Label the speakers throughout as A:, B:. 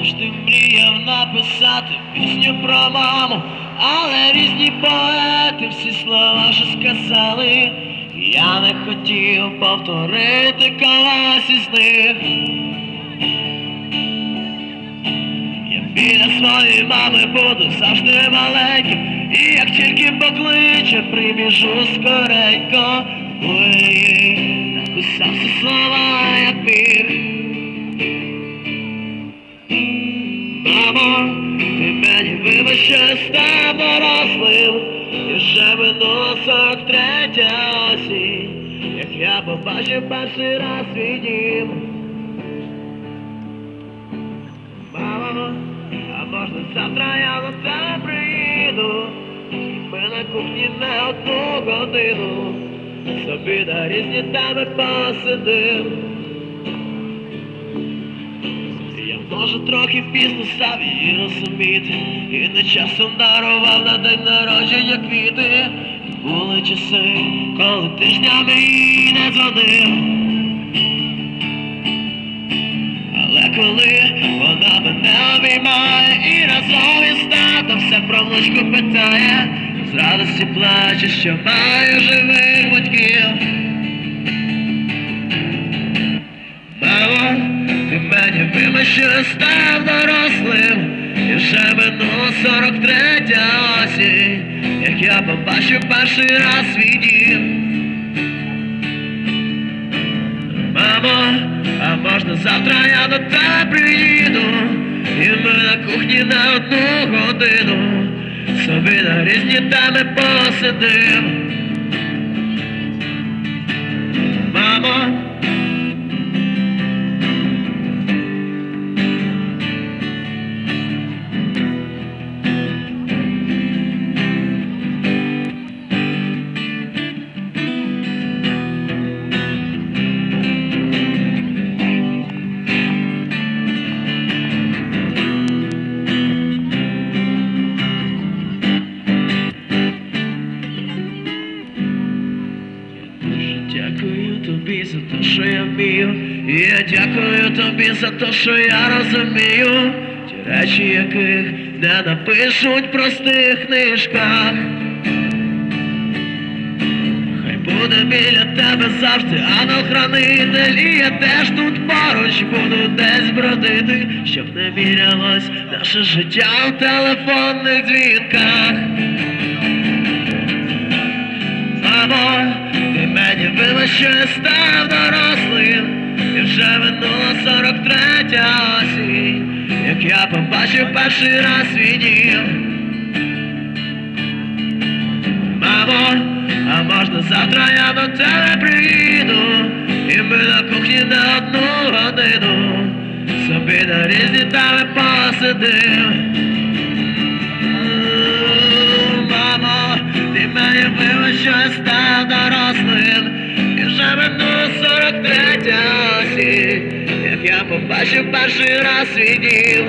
A: Завжди мріяв написати пісню про маму, але різні поети всі слова що сказали. Я не хотів повторити когось із них. Я біля своєї мами буду завжди маленьким, і як тільки покличе, прибіжу скоренько, я написав слова, як міг. Мамо, ти мені вибач, що я став дорослим, і вже минуло 43 осінь, як я побачив перший раз свій. Мамо, а можна завтра я до тебе приїду, ми на кухні не одну годину, собі на різні теми посидим. Може трохи пізно став її розуміти, і не часом дарував на день народження квіти. Були часи, коли тижнями їй не дзвонив. Але коли вона мене обіймає і разом із татом все про внучку питає, з радості плаче, що маю живих батьків. Мамо, мені вибач, що став дорослим, і вже минуло 43 осінь, як я побачив перший раз свій дім. Мамо, а можна завтра я до тебе приїду, і ми на кухні на одну годину, собі на різні теми посидим. Я дякую тобі за те, що я розумію. Ті речі, яких не напишуть в простих книжках. Хай буде біля тебе завжди ангел-хранитель І я теж тут поруч буду десь бродити, щоб не мірялось наше життя в телефонних дзвінках. Мамо, ти мені вибач, що став дорослим, вже минуло 43 осінь, як я побачив перший раз свій дім. Мамо, а можна завтра я до тебе приїду, і ми на кухні на одну годину, собі на різні теми посидим. Як я побачив перший раз свій дім.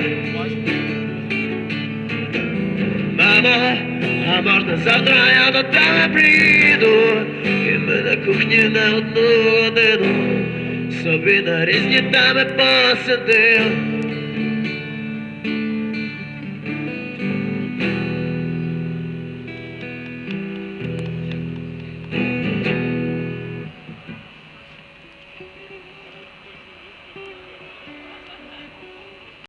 A: Мамо, а можна завтра я до тебе приїду, і ми на кухні на одну годину, собі на різні теми посидим.